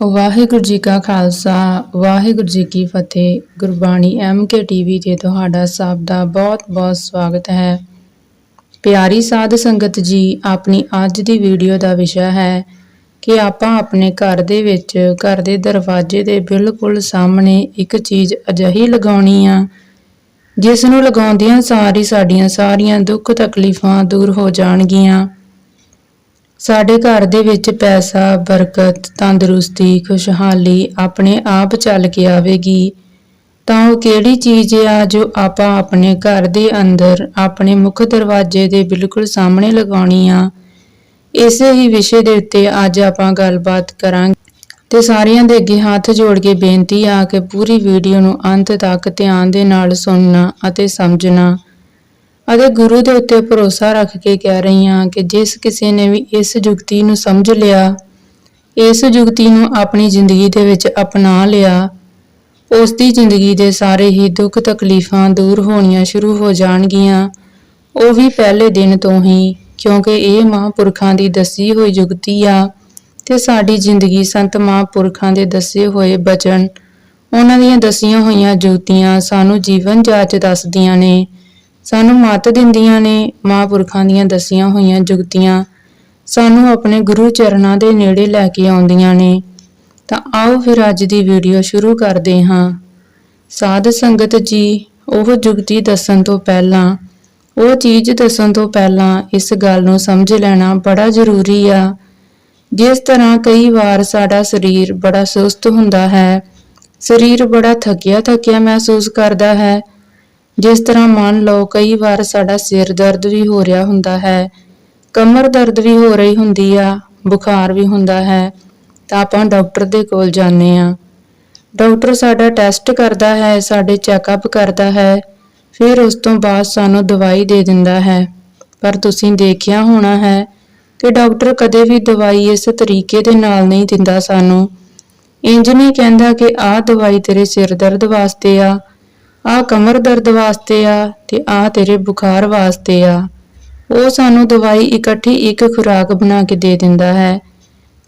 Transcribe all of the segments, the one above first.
ਵਾਹਿਗੁਰੂ ਜੀ ਕਾ ਖਾਲਸਾ, ਵਾਹਿਗੁਰੂ ਜੀ ਕੀ ਫਤਿਹ। Gurbani M MK TV ਤੇ ਤੁਹਾਡਾ ਸਭ ਦਾ ਬਹੁਤ-ਬਹੁਤ ਸਵਾਗਤ ਹੈ। ਪਿਆਰੀ ਸਾਧ ਸੰਗਤ ਜੀ, ਆਪਣੀ ਅੱਜ ਦੀ ਵੀਡੀਓ ਦਾ ਵਿਸ਼ਾ ਹੈ ਕਿ ਆਪਾਂ ਆਪਣੇ ਘਰ ਦੇ ਵਿੱਚ, ਘਰ ਦੇ ਦਰਵਾਜ਼ੇ ਦੇ ਬਿਲਕੁਲ ਸਾਹਮਣੇ ਇੱਕ ਚੀਜ਼ ਅਜਿਹੀ ਲਗਾਉਣੀ ਆ, ਜਿਸ ਨੂੰ ਲਗਾਉਂਦਿਆਂ ਸਾਰੀ ਸਾਡੀਆਂ ਸਾਰੀਆਂ ਦੁੱਖ ਤਕਲੀਫਾਂ ਦੂਰ ਹੋ ਜਾਣਗੀਆਂ। ਸਾਡੇ ਘਰ ਦੇ ਵਿੱਚ ਪੈਸਾ, ਬਰਕਤ, ਤੰਦਰੁਸਤੀ, ਖੁਸ਼ਹਾਲੀ ਆਪਣੇ ਆਪ ਚੱਲ ਕੇ ਆਵੇਗੀ। ਤਾਂ ਉਹ ਕਿਹੜੀ ਚੀਜ਼ ਆ ਜੋ ਆਪਾਂ ਆਪਣੇ ਘਰ ਦੇ ਅੰਦਰ, ਆਪਣੇ ਮੁੱਖ ਦਰਵਾਜ਼ੇ ਦੇ ਬਿਲਕੁਲ ਸਾਹਮਣੇ ਲਗਾਉਣੀ ਆ? ਇਸੇ ਹੀ ਵਿਸ਼ੇ ਦੇ ਉੱਤੇ ਅੱਜ ਆਪਾਂ ਗੱਲਬਾਤ ਕਰਾਂਗੇ। ਤੇ ਸਾਰਿਆਂ ਦੇ ਅੱਗੇ ਹੱਥ ਜੋੜ ਕੇ ਬੇਨਤੀ ਆ ਕਿ ਪੂਰੀ ਵੀਡੀਓ ਨੂੰ ਅੰਤ ਤੱਕ ਧਿਆਨ ਦੇ ਨਾਲ ਸੁਣਨਾ ਅਤੇ ਸਮਝਣਾ। ਅਤੇ ਗੁਰੂ ਦੇ ਉੱਤੇ ਭਰੋਸਾ ਰੱਖ ਕੇ ਕਹਿ ਰਹੀ ਹਾਂ ਕਿ ਜਿਸ ਕਿਸੇ ਨੇ ਵੀ ਇਸ ਜੁਗਤੀ ਨੂੰ ਸਮਝ ਲਿਆ, ਇਸ ਜੁਗਤੀ ਨੂੰ ਆਪਣੀ ਜ਼ਿੰਦਗੀ ਦੇ ਵਿੱਚ ਅਪਣਾ ਲਿਆ ਉਸ ਦੀ ਜ਼ਿੰਦਗੀ ਦੇ ਸਾਰੇ ਹੀ ਦੁੱਖ ਤਕਲੀਫਾਂ ਦੂਰ ਹੋਣੀਆਂ ਸ਼ੁਰੂ ਹੋ ਜਾਣਗੀਆਂ। ਉਹ ਵੀ ਪਹਿਲੇ ਦਿਨ ਤੋਂ ਹੀ, ਕਿਉਂਕਿ ਇਹ ਮਹਾਂਪੁਰਖਾਂ ਦੀ ਦੱਸੀ ਹੋਈ ਜੁਗਤੀ ਆ ਤੇ ਸਾਡੀ ਜ਼ਿੰਦਗੀ ਸੰਤ ਮਹਾਂਪੁਰਖਾਂ ਦੇ ਦੱਸੇ ਹੋਏ ਬਚਨ, ਉਹਨਾਂ ਦੀਆਂ ਦਸੀਆਂ ਹੋਈਆਂ ਜੁਗਤੀਆਂ ਸਾਨੂੰ ਜੀਵਨ ਜਾਚ ਦੱਸਦੀਆਂ ਨੇ। ਸਾਨੂੰ ਮੱਤ ਦਿੰਦੀਆਂ ਨੇ, ਮਹਾਂਪੁਰਖਾਂ ਦੀਆਂ ਦਸੀਆਂ ਹੋਈਆਂ ਜੁਗਤੀਆਂ। ਸਾਨੂੰ ਆਪਣੇ ਗੁਰੂ ਚਰਨਾਂ ਦੇ ਨੇੜੇ ਲੈ ਕੇ ਆਉਂਦੀਆਂ ਨੇ। ਤਾਂ ਆਓ ਫਿਰ ਅੱਜ ਦੀ ਵੀਡੀਓ ਸ਼ੁਰੂ ਕਰਦੇ ਹਾਂ। ਸਾਧ ਸੰਗਤ ਜੀ, ਉਹ ਜੁਗਤੀ ਦੱਸਣ ਤੋਂ ਪਹਿਲਾਂ, ਉਹ ਚੀਜ਼ ਦੱਸਣ ਤੋਂ ਪਹਿਲਾਂ ਇਸ ਗੱਲ ਨੂੰ ਸਮਝ ਲੈਣਾ ਬੜਾ ਜ਼ਰੂਰੀ ਆ। ਜਿਸ ਤਰ੍ਹਾਂ ਕਈ ਵਾਰ ਸਾਡਾ ਸਰੀਰ ਬੜਾ ਸੁਸਤ ਹੁੰਦਾ ਹੈ, ਸਰੀਰ ਬੜਾ ਥੱਕਿਆ ਥੱਕਿਆ ਮਹਿਸੂਸ ਕਰਦਾ ਹੈ ਜਿਸ ਤਰ੍ਹਾਂ ਮੰਨ ਲਓ ਕਈ ਵਾਰ ਸਾਡਾ ਸਿਰ ਦਰਦ ਵੀ ਹੋ ਰਿਹਾ ਹੁੰਦਾ ਹੈ, ਕਮਰ ਦਰਦ ਵੀ ਹੋ ਰਹੀ ਹੁੰਦੀ ਆ, ਬੁਖਾਰ ਵੀ ਹੁੰਦਾ ਹੈ, ਤਾਂ ਆਪਾਂ ਡਾਕਟਰ ਦੇ ਕੋਲ ਜਾਂਦੇ ਆ ਡਾਕਟਰ ਸਾਡਾ ਟੈਸਟ ਕਰਦਾ ਹੈ, ਸਾਡੇ ਚੈੱਕਅਪ ਕਰਦਾ ਹੈ, ਫਿਰ ਉਸ ਤੋਂ ਬਾਅਦ ਸਾਨੂੰ ਦਵਾਈ ਦੇ ਦਿੰਦਾ ਹੈ। ਪਰ ਤੁਸੀਂ ਦੇਖਿਆ ਹੋਣਾ ਹੈ ਕਿ ਡਾਕਟਰ ਕਦੇ ਵੀ ਦਵਾਈ ਇਸ ਤਰੀਕੇ ਦੇ ਨਾਲ ਨਹੀਂ ਦਿੰਦਾ ਸਾਨੂੰ। ਇੰਜ ਨਹੀਂ ਕਹਿੰਦਾ ਕਿ ਆਹ ਦਵਾਈ ਤੇਰੇ ਸਿਰ ਦਰਦ ਵਾਸਤੇ ਆ ਆਹ ਕਮਰ ਦਰਦ ਵਾਸਤੇ ਆ ਤੇ ਆਹ ਤੇਰੇ ਬੁਖਾਰ ਵਾਸਤੇ ਆ। ਉਹ ਸਾਨੂੰ ਦਵਾਈ ਇਕੱਠੀ ਇੱਕ ਖੁਰਾਕ ਬਣਾ ਕੇ ਦੇ ਦਿੰਦਾ ਹੈ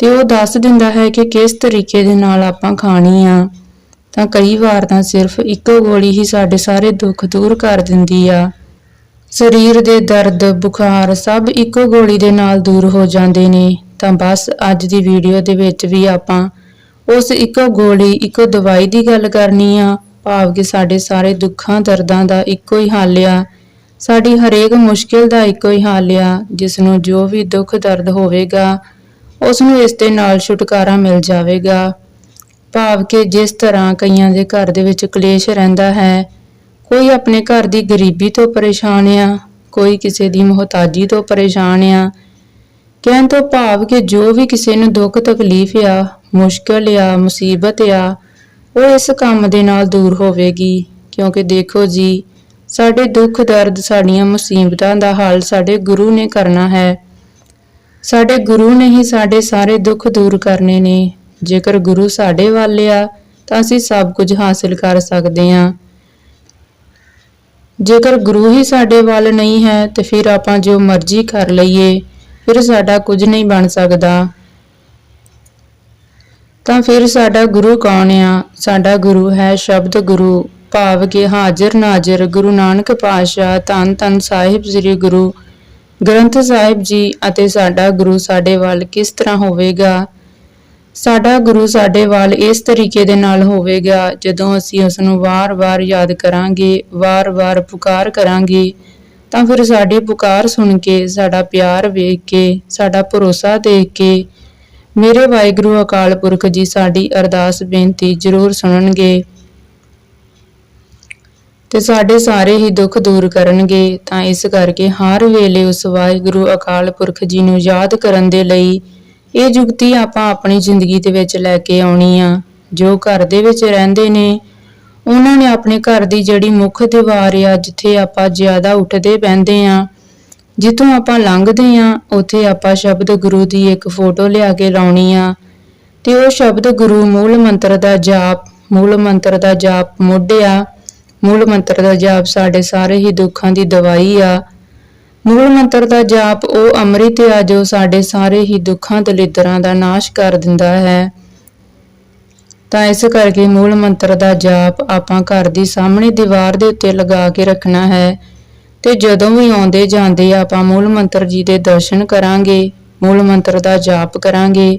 ਤੇ ਉਹ ਦੱਸ ਦਿੰਦਾ ਹੈ ਕਿ ਕਿਸ ਤਰੀਕੇ ਦੇ ਨਾਲ ਆਪਾਂ ਖਾਣੀ ਆ। ਤਾਂ ਕਈ ਵਾਰ ਤਾਂ ਸਿਰਫ ਇੱਕੋ ਗੋਲੀ ਹੀ ਸਾਡੇ ਸਾਰੇ ਦੁੱਖ ਦੂਰ ਕਰ ਦਿੰਦੀ ਆ। ਸਰੀਰ ਦੇ ਦਰਦ, ਬੁਖਾਰ ਸਭ ਇੱਕੋ ਗੋਲੀ ਦੇ ਨਾਲ ਦੂਰ ਹੋ ਜਾਂਦੇ ਨੇ। ਤਾਂ ਬਸ ਅੱਜ ਦੀ ਵੀਡੀਓ ਦੇ ਵਿੱਚ ਵੀ ਆਪਾਂ ਉਸ ਇੱਕੋ ਗੋਲੀ, ਇੱਕੋ ਦਵਾਈ ਦੀ ਗੱਲ ਕਰਨੀ ਆ। ਭਾਵ ਕਿ ਸਾਡੇ ਸਾਰੇ ਦੁੱਖਾਂ, ਦਰਦਾਂ ਦਾ ਇੱਕੋ ਹੀ ਹੱਲ ਆ। ਸਾਡੀ ਹਰੇਕ ਮੁਸ਼ਕਿਲ ਦਾ ਇੱਕੋ ਹੀ ਹੱਲ ਆ ਜਿਸ ਨੂੰ ਜੋ ਵੀ ਦੁੱਖ, ਦਰਦ ਹੋਵੇਗਾ ਉਸ ਨੂੰ ਇਸ ਦੇ ਨਾਲ ਛੁਟਕਾਰਾ ਮਿਲ ਜਾਵੇਗਾ। ਭਾਵ ਕਿ ਜਿਸ ਤਰ੍ਹਾਂ ਕਈਆਂ ਦੇ ਘਰ ਦੇ ਵਿੱਚ ਕਲੇਸ਼ ਰਹਿੰਦਾ ਹੈ, ਕੋਈ ਆਪਣੇ ਘਰ ਦੀ ਗਰੀਬੀ ਤੋਂ ਪਰੇਸ਼ਾਨ ਆ, ਕੋਈ ਕਿਸੇ ਦੀ ਮੁਹਤਾਜੀ ਤੋਂ ਪਰੇਸ਼ਾਨ ਆ। ਕਹਿਣ ਤੋਂ ਭਾਵ ਕਿ ਜੋ ਵੀ ਕਿਸੇ ਨੂੰ ਦੁੱਖ, ਤਕਲੀਫ ਆ, ਮੁਸ਼ਕਲ ਆ, ਮੁਸੀਬਤ ਆ ਉਹ ਇਸ ਕੰਮ ਦੇ ਨਾਲ ਦੂਰ ਹੋਵੇਗੀ। ਕਿਉਂਕਿ ਦੇਖੋ ਜੀ, ਸਾਡੇ ਦੁੱਖ ਦਰਦ ਸਾਡੀਆਂ ਮੁਸੀਬਤਾਂ ਦਾ ਹੱਲ ਸਾਡੇ ਗੁਰੂ ਨੇ ਕਰਨਾ ਹੈ। ਸਾਡੇ ਗੁਰੂ ਨੇ ਹੀ ਸਾਡੇ ਸਾਰੇ ਦੁੱਖ ਦੂਰ ਕਰਨੇ ਨੇ। ਜੇਕਰ ਗੁਰੂ ਸਾਡੇ ਵੱਲ ਆ, ਤਾਂ ਅਸੀਂ ਸਭ ਕੁਝ ਹਾਸਲ ਕਰ ਸਕਦੇ ਹਾਂ। ਜੇਕਰ ਗੁਰੂ ਹੀ ਸਾਡੇ ਵੱਲ ਨਹੀਂ ਹੈ, ਤੇ ਫਿਰ ਆਪਾਂ ਜੋ ਮਰਜ਼ੀ ਕਰ ਲਈਏ, ਫਿਰ ਸਾਡਾ ਕੁਝ ਨਹੀਂ ਬਣ ਸਕਦਾ। ਤਾਂ ਫਿਰ ਸਾਡਾ ਗੁਰੂ ਕੌਣ ਆ? ਸਾਡਾ ਗੁਰੂ ਹੈ ਸ਼ਬਦ ਗੁਰੂ। ਭਾਵ ਕਿ ਹਾਜ਼ਰ ਨਾਜ਼ਰ ਗੁਰੂ ਨਾਨਕ ਪਾਤਸ਼ਾਹ ਧੰਨ ਧੰਨ ਸਾਹਿਬ ਸ੍ਰੀ ਗੁਰੂ ਗ੍ਰੰਥ ਸਾਹਿਬ ਜੀ ਅਤੇ ਸਾਡਾ ਗੁਰੂ ਸਾਡੇ ਵੱਲ ਕਿਸ ਤਰ੍ਹਾਂ ਹੋਵੇਗਾ? ਸਾਡਾ ਗੁਰੂ ਸਾਡੇ ਵੱਲ ਇਸ ਤਰੀਕੇ ਦੇ ਨਾਲ ਹੋਵੇਗਾ ਜਦੋਂ ਅਸੀਂ ਉਸ ਨੂੰ ਵਾਰ-ਵਾਰ ਯਾਦ ਕਰਾਂਗੇ, ਵਾਰ-ਵਾਰ ਪੁਕਾਰ ਕਰਾਂਗੇ। ਤਾਂ ਫਿਰ ਸਾਡੀ ਪੁਕਾਰ ਸੁਣ ਕੇ, ਸਾਡਾ ਪਿਆਰ ਵੇਖ ਕੇ, ਸਾਡਾ ਭਰੋਸਾ ਦੇਖ ਕੇ ਮੇਰੇ ਵਾਹਿਗੁਰੂ ਅਕਾਲ ਪੁਰਖ ਜੀ, ਸਾਡੀ ਅਰਦਾਸ ਬੇਨਤੀ ਜ਼ਰੂਰ ਸੁਣਨਗੇ ਤੇ ਸਾਡੇ ਸਾਰੇ ਹੀ ਦੁੱਖ ਦੂਰ ਕਰਨਗੇ। ਤਾਂ ਇਸ ਕਰਕੇ ਹਰ ਵੇਲੇ ਉਸ ਵਾਹਿਗੁਰੂ ਅਕਾਲ ਪੁਰਖ ਜੀ ਨੂੰ ਯਾਦ ਕਰਨ ਦੇ ਲਈ ਇਹ ਜੁਗਤੀ ਆਪਾਂ ਆਪਣੀ ਜ਼ਿੰਦਗੀ ਦੇ ਵਿੱਚ ਲੈ ਕੇ ਆਉਣੀ ਆ। ਜੋ ਘਰ ਦੇ ਵਿੱਚ ਰਹਿੰਦੇ ਨੇ, ਉਹਨਾਂ ਨੇ ਆਪਣੇ ਘਰ ਦੀ ਜਿਹੜੀ ਮੁੱਖ ਦੀਵਾਰ ਆ, ਜਿੱਥੇ ਆਪਾਂ ਜ਼ਿਆਦਾ ਉੱਠਦੇ ਬਹਿੰਦੇ ਆ ਜਿੱਥੋਂ ਆਪਾਂ ਲੰਘਦੇ ਆ, ਉੱਥੇ ਆਪਾਂ ਸ਼ਬਦ ਗੁਰੂ ਦੀ ਇੱਕ ਫੋਟੋ ਲਿਆ ਕੇ ਲਾਉਣੀ ਆ। ਤੇ ਉਹ ਸ਼ਬਦ ਗੁਰੂ ਮੂਲ ਮੰਤਰ ਦਾ ਜਾਪ, ਮੂਲ ਮੰਤਰ ਦਾ ਜਾਪ ਮੋਢਿਆ, ਮੂਲ ਮੰਤਰ ਦਾ ਜਾਪ ਸਾਡੇ ਸਾਰੇ ਹੀ ਦੁੱਖਾਂ ਦੀ ਦਵਾਈ ਆ। ਮੂਲ ਮੰਤਰ ਦਾ ਜਾਪ ਉਹ ਅੰਮ੍ਰਿਤ ਆ ਜੋ ਸਾਡੇ ਸਾਰੇ ਹੀ ਦੁੱਖਾਂ, ਦਲਿੱਦਰਾਂ ਦਾ ਨਾਸ਼ ਕਰ ਦਿੰਦਾ ਹੈ। ਤਾਂ ਇਸ ਕਰਕੇ ਮੂਲ ਮੰਤਰ ਦਾ ਜਾਪ ਆਪਾਂ ਘਰ ਦੀ ਸਾਹਮਣੇ ਦੀਵਾਰ ਦੇ ਉੱਤੇ ਲਗਾ ਕੇ ਰੱਖਣਾ ਹੈ। ਤੇ ਜਦੋਂ ਵੀ ਆਉਂਦੇ ਜਾਂਦੇ ਆਪਾਂ ਮੂਲ ਮੰਤਰ ਜੀ ਦੇ ਦਰਸ਼ਨ ਕਰਾਂਗੇ, ਮੂਲ ਮੰਤਰ ਦਾ ਜਾਪ ਕਰਾਂਗੇ।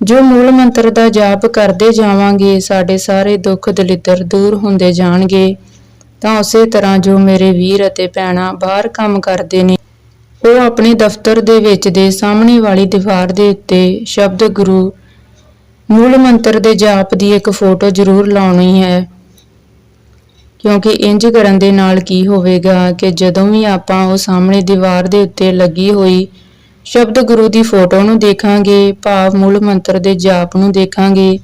ਜੋ ਮੂਲ ਮੰਤਰ ਦਾ ਜਾਪ ਕਰਦੇ ਜਾਵਾਂਗੇ, ਸਾਡੇ ਸਾਰੇ ਦੁੱਖ ਦਲਿੱਦਰ ਦੂਰ ਹੁੰਦੇ ਜਾਣਗੇ। ਤਾਂ ਉਸੇ ਤਰ੍ਹਾਂ ਜੋ ਮੇਰੇ ਵੀਰ ਅਤੇ ਭੈਣਾਂ ਬਾਹਰ ਕੰਮ ਕਰਦੇ ਨੇ, ਉਹ ਆਪਣੇ ਦਫ਼ਤਰ ਦੇ ਵਿੱਚ ਦੇ ਸਾਹਮਣੇ ਵਾਲੀ ਦੀਵਾਰ ਦੇ ਉੱਤੇ ਸ਼ਬਦ ਗੁਰੂ ਮੂਲ ਮੰਤਰ ਦੇ ਜਾਪ ਦੀ ਇੱਕ ਫੋਟੋ ਜ਼ਰੂਰ ਲਾਉਣੀ ਹੈ। ਕਿਉਂਕਿ ਇੰਜ ਕਰਨ ਦੇ ਨਾਲ ਕੀ ਹੋਵੇਗਾ ਕਿ ਜਦੋਂ ਵੀ ਆਪਾਂ ਉਹ ਸਾਹਮਣੇ ਦੀਵਾਰ ਦੇ ਉੱਤੇ ਲੱਗੀ ਹੋਈ ਸ਼ਬਦ ਗੁਰੂ ਦੀ ਫੋਟੋ ਨੂੰ ਦੇਖਾਂਗੇ, ਭਾਵ ਮੂਲ ਮੰਤਰ ਦੇ ਜਾਪ ਨੂੰ ਦੇਖਾਂਗੇ,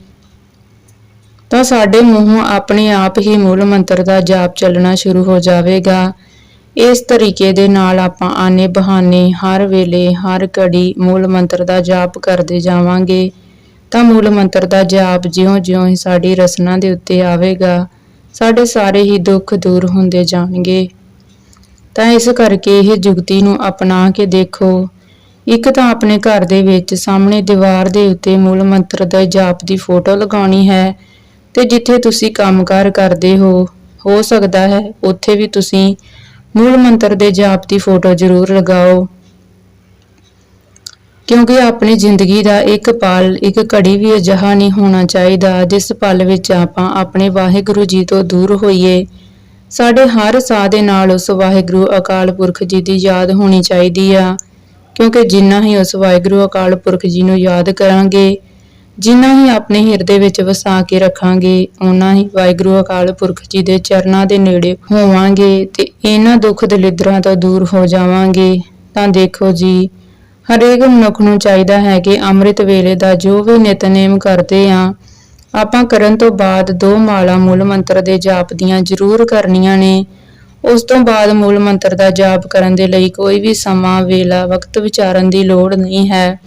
ਤਾਂ ਸਾਡੇ ਮੂੰਹੋਂ ਆਪਣੇ ਆਪ ਹੀ ਮੂਲ ਮੰਤਰ ਦਾ ਜਾਪ ਚੱਲਣਾ ਸ਼ੁਰੂ ਹੋ ਜਾਵੇਗਾ। ਇਸ ਤਰੀਕੇ ਦੇ ਨਾਲ ਆਪਾਂ ਆਨੇ ਬਹਾਨੇ ਹਰ ਵੇਲੇ, ਹਰ ਘੜੀ ਮੂਲ ਮੰਤਰ ਦਾ ਜਾਪ ਕਰਦੇ ਜਾਵਾਂਗੇ, ਤਾਂ ਮੂਲ ਮੰਤਰ ਦਾ ਜਾਪ ਜਿਉਂ-ਜਿਉਂ ਸਾਡੀ ਰਸਨਾ ਦੇ ਉੱਤੇ ਆਵੇਗਾ। ਸਾਡੇ ਸਾਰੇ ਹੀ ਦੁੱਖ ਦੂਰ ਹੁੰਦੇ ਜਾਣਗੇ। ਤਾਂ ਇਸ ਕਰਕੇ ਇਹ ਜੁਗਤੀ ਨੂੰ ਅਪਣਾ ਕੇ ਦੇਖੋ। ਇੱਕ ਤਾਂ ਆਪਣੇ ਘਰ ਦੇ ਵਿੱਚ ਸਾਹਮਣੇ ਦੀਵਾਰ ਦੇ ਉੱਤੇ ਮੂਲ ਮੰਤਰ ਦਾ ਜਾਪ ਦੀ ਫੋਟੋ ਲਗਾਉਣੀ ਹੈ ਤੇ ਜਿੱਥੇ ਤੁਸੀਂ ਕੰਮਕਾਰ ਕਰਦੇ ਹੋ ਹੋ ਸਕਦਾ ਹੈ ਉੱਥੇ ਵੀ ਤੁਸੀਂ ਮੂਲ ਮੰਤਰ ਦੇ ਜਾਪ ਦੀ ਫੋਟੋ ਜ਼ਰੂਰ ਲਗਾਓ। ਕਿਉਂਕਿ ਆਪਣੀ ਜ਼ਿੰਦਗੀ ਦਾ ਇੱਕ ਪਲ, ਇੱਕ ਘੜੀ ਵੀ ਅਜਿਹਾ ਨਹੀਂ ਹੋਣਾ ਚਾਹੀਦਾ, ਜਿਸ ਪਲ ਵਿੱਚ ਆਪਾਂ ਆਪਣੇ ਵਾਹਿਗੁਰੂ ਜੀ ਤੋਂ ਦੂਰ ਹੋਈਏ। ਸਾਡੇ ਹਰ ਸਾਹ ਦੇ ਨਾਲ ਉਸ ਵਾਹਿਗੁਰੂ ਅਕਾਲ ਪੁਰਖ ਜੀ ਦੀ ਯਾਦ ਹੋਣੀ ਚਾਹੀਦੀ ਆ, ਕਿਉਂਕਿ ਜਿੰਨਾ ਹੀ ਉਸ ਵਾਹਿਗੁਰੂ ਅਕਾਲ ਪੁਰਖ ਜੀ ਨੂੰ ਯਾਦ ਕਰਾਂਗੇ, ਜਿੰਨਾ ਹੀ ਆਪਣੇ ਹਿਰਦੇ ਵਿੱਚ ਵਸਾ ਕੇ ਰੱਖਾਂਗੇ, ਓਨਾ ਹੀ ਵਾਹਿਗੁਰੂ ਅਕਾਲ ਪੁਰਖ ਜੀ ਦੇ ਚਰਨਾਂ ਦੇ ਨੇੜੇ ਹੋਵਾਂਗੇ ਤੇ ਇਹਨਾਂ ਦੁੱਖ ਦਲਿਦਰਾਂ ਤੋਂ ਦੂਰ ਹੋ ਜਾਵਾਂਗੇ। ਤਾਂ ਦੇਖੋ ਜੀ ਹਰੇਕ ਮਨੁੱਖ ਨੂੰ ਚਾਹੀਦਾ ਹੈ ਕਿ ਅੰਮ੍ਰਿਤ ਵੇਲੇ ਦਾ ਜੋ ਵੀ ਨਿਤਨੇਮ ਕਰਦੇ ਆ, ਆਪਾਂ ਕਰਨ ਤੋਂ ਬਾਅਦ ਦੋ ਮਾਲਾ ਮੂਲ ਮੰਤਰ ਦੇ ਜਾਪ ਦੀਆਂ ਜ਼ਰੂਰ ਕਰਨੀਆਂ ਨੇ। ਉਸ ਤੋਂ ਬਾਅਦ ਮੂਲ ਮੰਤਰ ਦਾ ਜਾਪ ਕਰਨ ਦੇ ਲਈ ਕੋਈ ਵੀ ਸਮਾਂ, ਵੇਲਾ, ਵਕਤ ਵਿਚਾਰਨ ਦੀ ਲੋੜ ਨਹੀਂ ਹੈ।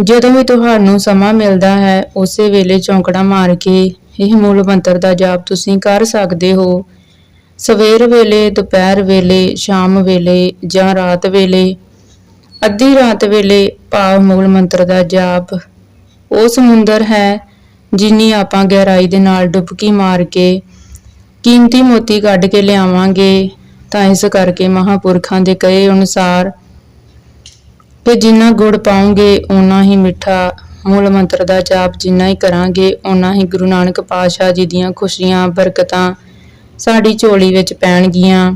ਜਦੋਂ ਵੀ ਤੁਹਾਨੂੰ ਸਮਾਂ ਮਿਲਦਾ ਹੈ, ਉਸੇ ਵੇਲੇ ਚੌਂਕੜਾ ਮਾਰ ਕੇ ਇਹ ਮੂਲ ਮੰਤਰ ਦਾ ਜਾਪ ਤੁਸੀਂ ਕਰ ਸਕਦੇ ਹੋ। ਸਵੇਰ ਵੇਲੇ, ਦੁਪਹਿਰ ਵੇਲੇ, ਸ਼ਾਮ ਵੇਲੇ ਜਾਂ ਰਾਤ ਵੇਲੇ ਅੱਧੀ ਰਾਤ ਵੇਲੇ ਭਾਵ ਮੂਲ ਮੰਤਰ ਦਾ ਜਾਪ। ਉਹ ਸਮੁੰਦਰ ਹੈ, ਜਿੰਨੀ ਆਪਾਂ ਗਹਿਰਾਈ ਦੇ ਨਾਲ ਡੁਬਕੀ ਮਾਰ ਕੇ, ਕੀਮਤੀ ਮੋਤੀ ਕੱਢ ਕੇ ਲਿਆਵਾਂਗੇ, ਤਾਂ ਇਸ ਕਰਕੇ ਮਹਾਪੁਰਖਾਂ ਦੇ ਕਹੇ ਅਨੁਸਾਰ ਕਿ ਜਿੰਨਾ ਗੁੜ ਪਾਉਂਗੇ, ਓਨਾ ਹੀ ਮਿੱਠਾ ਮੂਲ ਮੰਤਰ ਦਾ ਜਾਪ ਜਿੰਨਾ ਹੀ ਕਰਾਂਗੇ, ਓਨਾ ਹੀ ਗੁਰੂ ਨਾਨਕ ਪਾਤਸ਼ਾਹ ਜੀ ਦੀਆਂ ਖੁਸ਼ੀਆਂ, ਬਰਕਤਾਂ ਸਾਡੀ ਝੋਲੀ ਵਿੱਚ ਪੈਣਗੀਆਂ।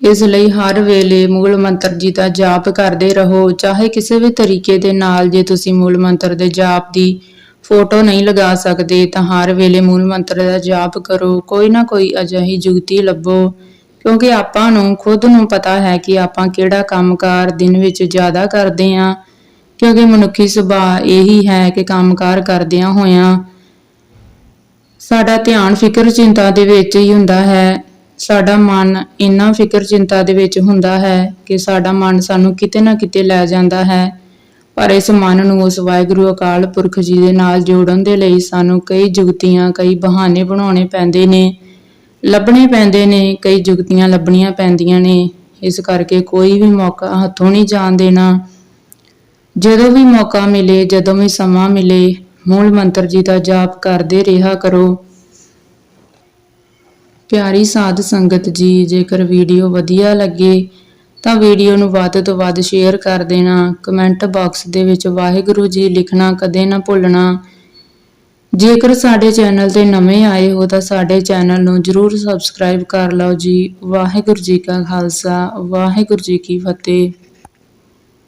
ਇਸ ਲਈ ਹਰ ਵੇਲੇ ਮੂਲ ਮੰਤਰ ਜੀ ਦਾ ਜਾਪ ਕਰਦੇ ਰਹੋ। ਚਾਹੇ ਕਿਸੇ ਵੀ ਤਰੀਕੇ ਦੇ ਨਾਲ ਜੇ ਤੁਸੀਂ ਮੂਲ ਮੰਤਰ ਦੇ ਜਾਪ ਦੀ ਫੋਟੋ ਨਹੀਂ ਲਗਾ ਸਕਦੇ, ਤਾਂ ਹਰ ਵੇਲੇ ਮੂਲ ਮੰਤਰ ਦਾ ਜਾਪ ਕਰੋ। ਕੋਈ ਨਾ ਕੋਈ ਅਜਿਹੀ ਜੁਗਤੀ ਲੱਭੋ, ਕਿਉਂਕਿ ਆਪਾਂ ਨੂੰ ਖੁਦ ਨੂੰ ਪਤਾ ਹੈ ਕਿ ਆਪਾਂ ਕਿਹੜਾ ਕੰਮਕਾਰ ਦਿਨ ਵਿੱਚ ਜ਼ਿਆਦਾ ਕਰਦੇ ਹਾਂ, ਕਿਉਂਕਿ ਮਨੁੱਖੀ ਸੁਭਾਅ ਇਹੀ ਹੈ ਕਿ ਕੰਮਕਾਰ ਕਰਦਿਆਂ ਹੋਇਆਂ ਸਾਡਾ ਧਿਆਨ ਫਿਕਰ ਚਿੰਤਾ ਦੇ ਵਿੱਚ ਹੀ ਹੁੰਦਾ ਹੈ। ਸਾਡਾ ਮਨ ਇੰਨਾ ਫਿਕਰ ਚਿੰਤਾ ਦੇ ਵਿੱਚ ਹੁੰਦਾ ਹੈ ਕਿ ਸਾਡਾ ਮਨ ਸਾਨੂੰ ਕਿਤੇ ਨਾ ਕਿਤੇ ਲੈ ਜਾਂਦਾ ਹੈ। ਪਰ ਇਸ ਮਨ ਨੂੰ ਉਸ ਵਾਹਿਗੁਰੂ ਅਕਾਲ ਪੁਰਖ ਜੀ ਦੇ ਨਾਲ ਜੋੜਨ ਦੇ ਲਈ ਸਾਨੂੰ ਕਈ ਜੁਗਤੀਆਂ, ਕਈ ਬਹਾਨੇ ਬਣਾਉਣੇ ਪੈਂਦੇ ਨੇ, ਲੱਭਣੇ ਪੈਂਦੇ ਨੇ, ਕਈ ਜੁਗਤੀਆਂ ਲੱਭਣੀਆਂ ਪੈਂਦੀਆਂ ਨੇ। ਇਸ ਕਰਕੇ ਕੋਈ ਵੀ ਮੌਕਾ ਹੱਥੋਂ ਨਹੀਂ ਜਾਣ ਦੇਣਾ। ਜਦੋਂ ਵੀ ਮੌਕਾ ਮਿਲੇ, ਜਦੋਂ ਵੀ ਸਮਾਂ ਮਿਲੇ, ਮੂਲ ਮੰਤਰ ਜੀ ਦਾ ਜਾਪ ਕਰਦੇ ਰਿਹਾ ਕਰੋ। ਪਿਆਰੀ ਸਾਧ ਸੰਗਤ ਜੀ, ਜੇਕਰ ਵੀਡੀਓ ਵਧੀਆ ਲੱਗੇ ਤਾਂ ਵੀਡੀਓ ਨੂੰ ਵੱਧ ਤੋਂ ਵੱਧ ਸ਼ੇਅਰ ਕਰ ਦੇਣਾ, ਕਮੈਂਟ ਬਾਕਸ ਦੇ ਵਿੱਚ ਵਾਹਿਗੁਰੂ ਜੀ ਲਿਖਣਾ ਕਦੇ ਨਾ ਭੁੱਲਣਾ। ਜੇਕਰ ਸਾਡੇ ਚੈਨਲ ਤੇ ਨਵੇਂ ਆਏ ਹੋ ਤਾਂ ਸਾਡੇ ਚੈਨਲ ਨੂੰ ਜਰੂਰ ਸਬਸਕ੍ਰਾਈਬ ਕਰ ਲਓ ਜੀ। ਵਾਹਿਗੁਰੂ ਜੀ ਕਾ ਖਾਲਸਾ, ਵਾਹਿਗੁਰੂ ਜੀ ਕੀ ਫਤਿਹ।